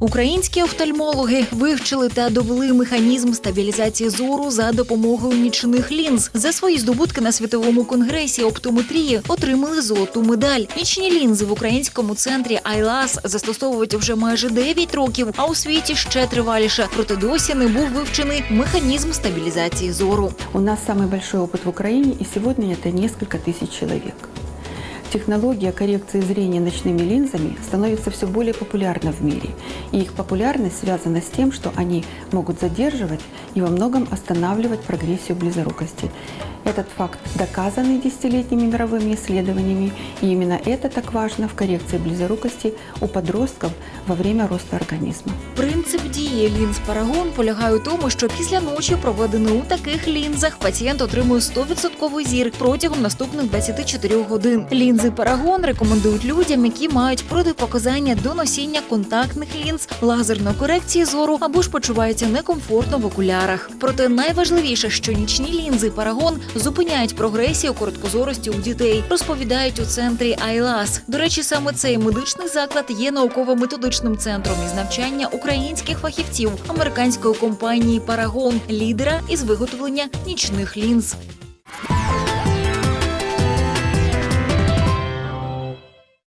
Українські офтальмологи вивчили та довели механізм стабілізації зору за допомогою нічних лінз. За свої здобутки на світовому конгресі оптометрії отримали золоту медаль. Нічні лінзи в українському центрі Айлас застосовують вже майже 9 років, а у світі ще триваліше. Проте досі не був вивчений механізм стабілізації зору. У нас самый большой опыт в Украине, и сегодня это несколько тысяч человек. Технология коррекции зрения ночными линзами становится все более популярна в мире. И их популярность связана с тем, что они могут задерживать и во многом останавливать прогрессию близорукости. Этот факт доказанный десятилетними мировыми исследованиями, и именно это так важно в коррекции близорукости у подростков во время роста организма. Принцип дії лінз Парагон полягає у тому, що після ночі, проведеної у таких лінзах, пацієнт отримує 100% зір протягом наступних 24 годин. Лінзи Парагон рекомендують людям, які мають протипоказання до носіння контактних лінз, лазерної корекції зору або ж почуваються некомфортно в окулярах. Проте найважливіше, що нічні лінзи Парагон зупиняють прогресію короткозорості у дітей, розповідають у центрі Айлас. До речі, саме цей медичний заклад є науково-методичним центром із навчання українських фахівців американської компанії Парагон, лідера із виготовлення нічних лінз.